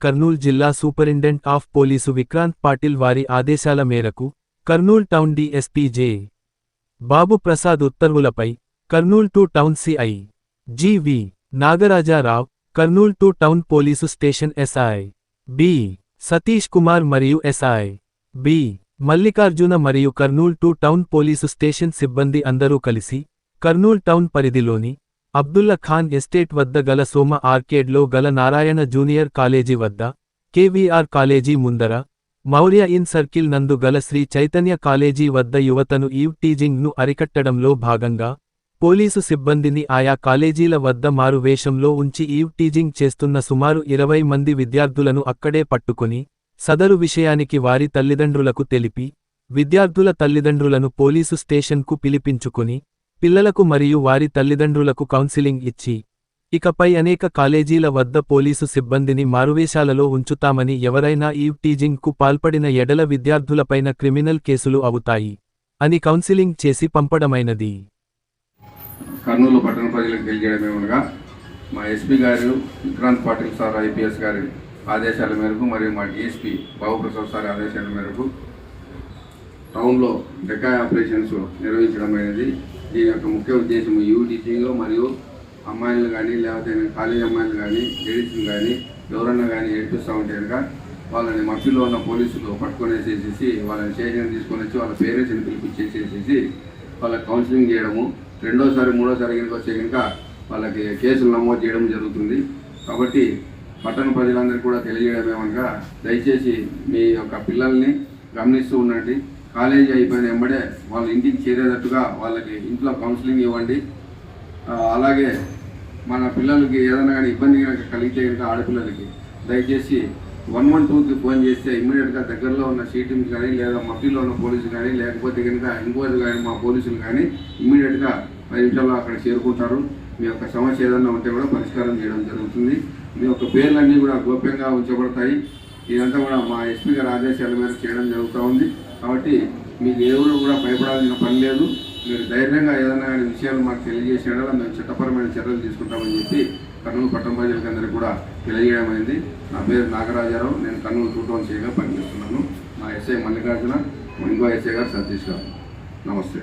కర్నూలు జిల్లా superintendent of police Vikrant Patil వారి ఆదేశాల మేరకు Kurnool town DSP J. Babu Prasad ఉత్తర్వులపై Kurnool two town CI GV Nagarajarao Kurnool two town police station SI B Satish Kumar మరియు SI B Mallikarjuna మరియు Kurnool two town police station సిబ్బంది అందరూ కలిసి Kurnool town పరిధిలోని Abdullah Khan estate వద్ద గల సోమ ఆర్కేడ్లో గల నారాయణ జూనియర్ కాలేజీ వద్ద కేవీఆర్ కాలేజీ ముందర మౌర్య ఇన్ సర్కిల్ నందు గల శ్రీ చైతన్య కాలేజీ వద్ద యువతను ఈవ్ టీజింగ్ను అరికట్టడంలో భాగంగా పోలీసు సిబ్బందిని ఆయా కాలేజీల వద్ద మారువేషంలో ఉంచి ఈవ్ టీజింగ్ చేస్తున్న సుమారు ఇరవై మంది విద్యార్థులను అక్కడే పట్టుకుని సదరు విషయానికి వారి తల్లిదండ్రులకు తెలిపి విద్యార్థుల తల్లిదండ్రులను పోలీసు స్టేషన్కు పిలిపించుకుని పిల్లలకు మరియు వారి తల్లిదండ్రులకు కౌన్సిలింగ్ ఇచ్చి ఇకపై అనేక కాలేజీల వద్ద పోలీసు సిబ్బందిని మారువేషాలలో ఉంచుతామని ఎవరైనా ఈవ్ టీజింగ్కు పాల్పడిన ఎడల విద్యార్థులపైన క్రిమినల్ కేసులు అవుతాయి అని కౌన్సిలింగ్ చేసి పంపడమైనది. కర్నూలు పట్టణ ప్రజలకు తెలియజేయడమేమనగా మా ఎస్పీ గారు విక్రాంత్ పాటిల్ సార్ ఐపీఎస్ గారి ఆదేశాల మేరకు మరియు మా డిఎస్పీ బాబుప్రసాద్ సార్ ఆదేశాల మేరకు టౌన్లో డెకా ఆపరేషన్స్ నిర్వహించడం అనేది దీని యొక్క ముఖ్య ఉద్దేశం యూ మరియు అమ్మాయిలు కానీ లేకపోతే కాలేజ్ అమ్మాయిలు కానీ లేడీస్ని కానీ ఎవరన్నా కానీ ఏడిపిస్తూ ఉంటే కనుక వాళ్ళని మట్టిలో ఉన్న పోలీసులు పట్టుకునేసేసేసి వాళ్ళని స్టేషన్ తీసుకొని వచ్చి వాళ్ళ పేరెంట్స్ని పిలిపించేసేసేసి వాళ్ళకి కౌన్సిలింగ్ చేయడము రెండోసారి మూడోసారి కనుక వచ్చే కనుక వాళ్ళకి కేసులు నమోదు చేయడం జరుగుతుంది. కాబట్టి పట్టణ ప్రజలందరికీ కూడా తెలియజేయడం ఏమనగా దయచేసి మీ యొక్క పిల్లల్ని గమనిస్తూ ఉండండి. కాలేజీ అయిపోయిన వెంబడే వాళ్ళ ఇంటికి చేరేటట్టుగా వాళ్ళకి ఇంట్లో కౌన్సిలింగ్ ఇవ్వండి. అలాగే మన పిల్లలకి ఏదైనా కానీ ఇబ్బంది కనుక కలిగితే కనుక ఆడపిల్లలకి దయచేసి వన్ వన్ టూకి ఫోన్ చేస్తే ఇమ్మీడియట్గా దగ్గరలో ఉన్న సీటీఎం కానీ లేదా మట్టిలో ఉన్న పోలీసులు కానీ లేకపోతే కనుక ఇంకోటి కానీ మా పోలీసులు కానీ ఇమ్మీడియట్గా పది నిమిషాల్లో అక్కడ చేరుకుంటారు. మీ యొక్క సమస్య ఏదైనా ఉంటే కూడా పరిష్కారం చేయడం జరుగుతుంది. మీ యొక్క పేర్లన్నీ కూడా గోప్యంగా ఉంచబడతాయి. ఇదంతా కూడా మా ఎస్పీ గారి ఆదేశాల మేరకు చేయడం జరుగుతూ ఉంది. కాబట్టి మీకు ఎవరు కూడా భయపడాల్సిన పని లేదు. మీరు ధైర్యంగా ఏదైనా విషయాలు మాకు తెలియజేసేలా మేము చట్టపరమైన చర్యలు తీసుకుంటామని చెప్పి కర్నూలు పట్టణ ప్రజలకి అందరికీ కూడా తెలియజేయడం అయింది. నా పేరు నాగరాజారావు. నేను కర్నూలు టూ టౌన్ చేయగా పనిచేస్తున్నాను. మా ఎస్ఐ మల్లికార్జున ఇంకో ఎస్ఐ గారు సతీష్ గారు. నమస్తే.